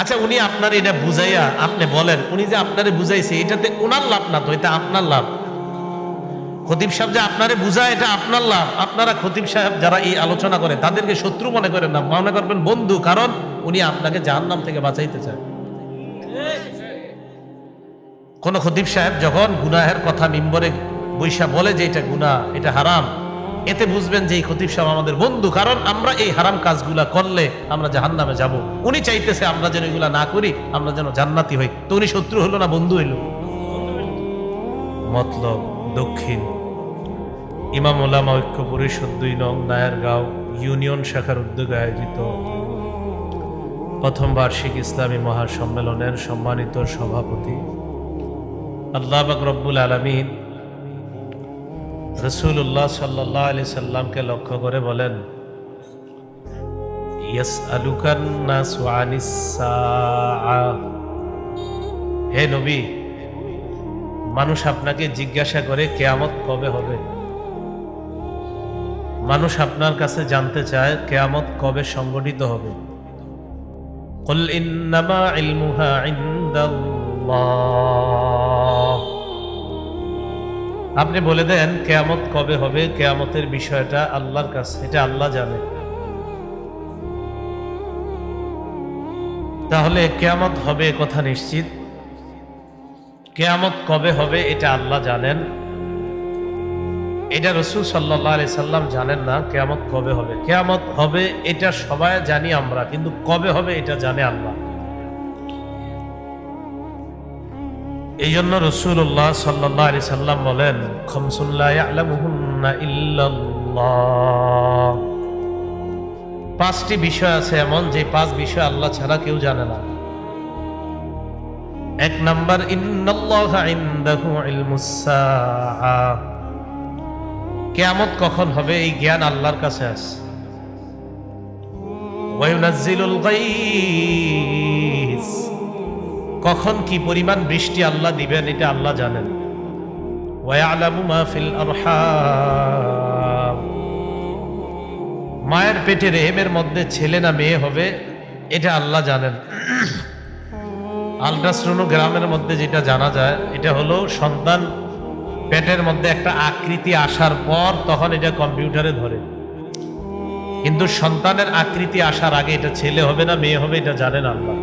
আচ্ছা উনি আপনার এটা বুঝাইয়া আপনি বলেন, উনি যে আপনারে বুঝাইছে, এটাতে ওনার লাভ না তো, এটা আপনার লাভ? খতিব সাহেব যে আপনারে বুঝায়, এটা আপনার লাভ? আপনারা খতিব সাহেব যারা এই আলোচনা করে, তাদেরকে শত্রু মনে করেন না, মনে করবেন বন্ধু, কারণ উনি আপনাকে জাহান্নাম থেকে বাঁচাইতে চায়। কোন খতিব সাহেব যখন গুনাহের কথা মিম্বরে বৈশা বলে যে এটা গুনাহ, এটা হারাম এতে বুঝবেন যে এই খতিব সাহেব আমাদের বন্ধু, কারণ আমরা এই হারাম কাজগুলা করলে আমরা জাহান নামে যাব। উনি চাইতেছে আমরা যেন এগুলা না করি, আমরা যেন জান্নাতি হই। তো উনি শত্রু হলো না বন্ধু হইল? মতলব দক্ষিণ। ইমাম ওলামা ঐক্য পরিষদ দুই নং নায়ারগাঁও ইউনিয়ন শাখার উদ্যোগে আয়োজিত প্রথম বার্ষিক ইসলামী মহাসম্মেলনের সম্মানিত সভাপতি আল্লাহ রব্বুল আলমিন রসুল্লাহ সাল্লাহ আলি সাল্লামকে লক্ষ্য করে বলেন ইয়াস আলুকান্নাসু আনিস-সাআ। হে নবী মানুষ আপনাকে জিজ্ঞাসা করে কেয়ামত কবে হবে মানুষ আপনার কাছে জানতে চায় কেয়ামত কবে সংগঠিত হবে قل إنما علمها عند الله আপনি বলে দেন, কেয়ামত কবে হবে? কেয়ামতের বিষয়টা আল্লাহর কাছে, এটা আল্লাহ জানে। তাহলে কেয়ামত হবে কথা নিশ্চিত? কেয়ামত কবে হবে এটা আল্লাহ জানেন। এটা রসুল সাল্লাহ আলি সাল্লাম জানেন না, কেয়ামত কবে হবে। কেয়ামত হবে এটা সবাই জানি আমরা, কিন্তু কবে হবে এটা জানে আল্লাহ। এই জন্য রসুল্লাহ সাল্লাহ আলি সাল্লাম বলেন খমসুল্লাহ আলামুহুন্না পাঁচটি বিষয় আছে এমন, যে পাঁচ বিষয় আল্লাহ ছাড়া কেউ জানে না। এক নাম্বার কেয়ামত কখন হবে? এই জ্ঞান আল্লাহর কাছে আছে। ওয়ায়ুনাজ্জিলুল গাইস কখন কি পরিমাণ বৃষ্টি আল্লাহ দিবেন এটা আল্লাহ জানেন। মায়ের পেটে রেহেমের মধ্যে ছেলে না মেয়ে হবে, এটা আল্লাহ জানেন। আলট্রাসোনোগ্রামের মধ্যে যেটা জানা যায়, এটা হলো সন্তান পেটের মধ্যে একটা আকৃতি আসার পর তখন এটা কম্পিউটারে ধরে। কিন্তু সন্তানের আকৃতি আসার আগে এটা ছেলে হবে না মেয়ে হবে, এটা জানেন আল্লাহ।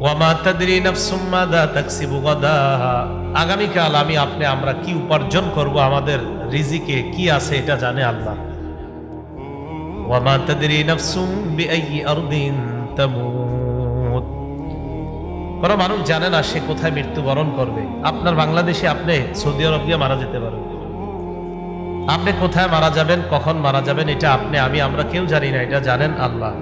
ওয়ামা তাদরি নাফসুম মাদা তাকসিবু গাদা। আগামীকাল আমি আপনি, আমরা কি উপার্জন করব, আমাদের রিজিকে কি আছে এটা জানে আল্লাহ। ওয়ামা তাদরি নাফসুম বিআইয়ি কোনো মানুষ জানে না সে কোথায় মৃত্যুবরণ করবে। আপনার বাংলাদেশে আপনি সৌদি আরব গিয়ে মারা যেতে পারেন। আপনি কোথায় মারা যাবেন, কখন মারা যাবেন, এটা আপনি, আমি, আমরা কেউ জানি না, এটা জানেন আল্লাহ।